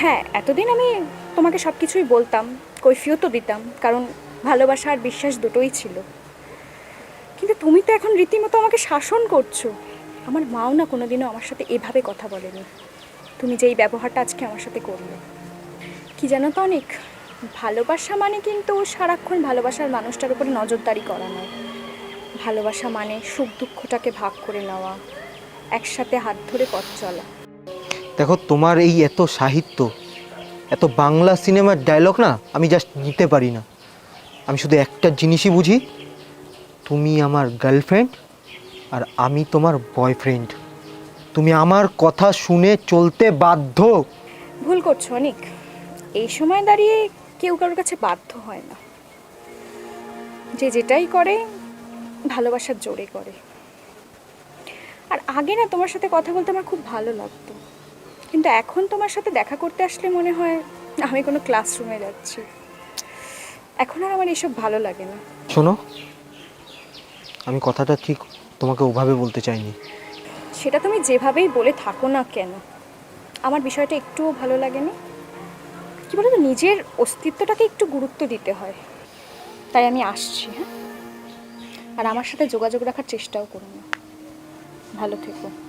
হ্যাঁ এতদিন আমি তোমাকে সব কিছুই বলতাম, কৈফিয়তও দিতাম, কারণ ভালোবাসা আর বিশ্বাস দুটোই ছিল। কিন্তু তুমি তো এখন রীতিমতো আমাকে শাসন করছ। আমার মাও না কোনোদিনও আমার সাথে এভাবে কথা বলেনি। তুমি যে এই ব্যবহারটা আজকে আমার সাথে করলে। কি জানো তো অনেক? ভালোবাসা মানে কিন্তু সারাক্ষণ ভালোবাসার মানুষটার উপরে নজরদারি করা নয়। ভালোবাসা মানে সুখ দুঃখটাকে ভাগ করে নেওয়া, একসাথে হাত ধরে পথ চলা। দেখো, তোমার এই এত সাহিত্য, এত বাংলা সিনেমার ডায়লগ না, আমি জাস্ট নিতে পারি না। আমি শুধু একটা জিনিসই বুঝি, তুমি আমার গার্লফ্রেন্ড আর আমি তোমার বয়ফ্রেন্ড তুমি আমার কথা শুনে চলতে বাধ্য। ভুল করছ, অনেক। এই সময় দাঁড়িয়ে কেউ কারোর কাছে বাধ্য হয় না। যে যেটাই করে, ভালোবাসার জোরে করে। আর আগে না তোমার সাথে কথা বলতে আমার খুব ভালো লাগতো। কিন্তু এখন তোমার সাথে দেখা করতে আসলে মনে হয় আমি কোনো ক্লাসরুমে যাচ্ছি। এখন আর আমার এসব ভালো লাগে না। শোনো আমি কথাটা ঠিক তোমাকে ওভাবে বলতে চাইনি। সেটা তুমি যেভাবেই বলে থাকো না কেন আমার বিষয়টা একটুও ভালো লাগেনি। কি বলো তো নিজের অস্তিত্বটাকে একটু গুরুত্ব দিতে হয়। তাই আমি আসছি হ্যাঁ? আর আমার সাথে যোগাযোগ রাখার চেষ্টাও করো না। ভালো থেকো।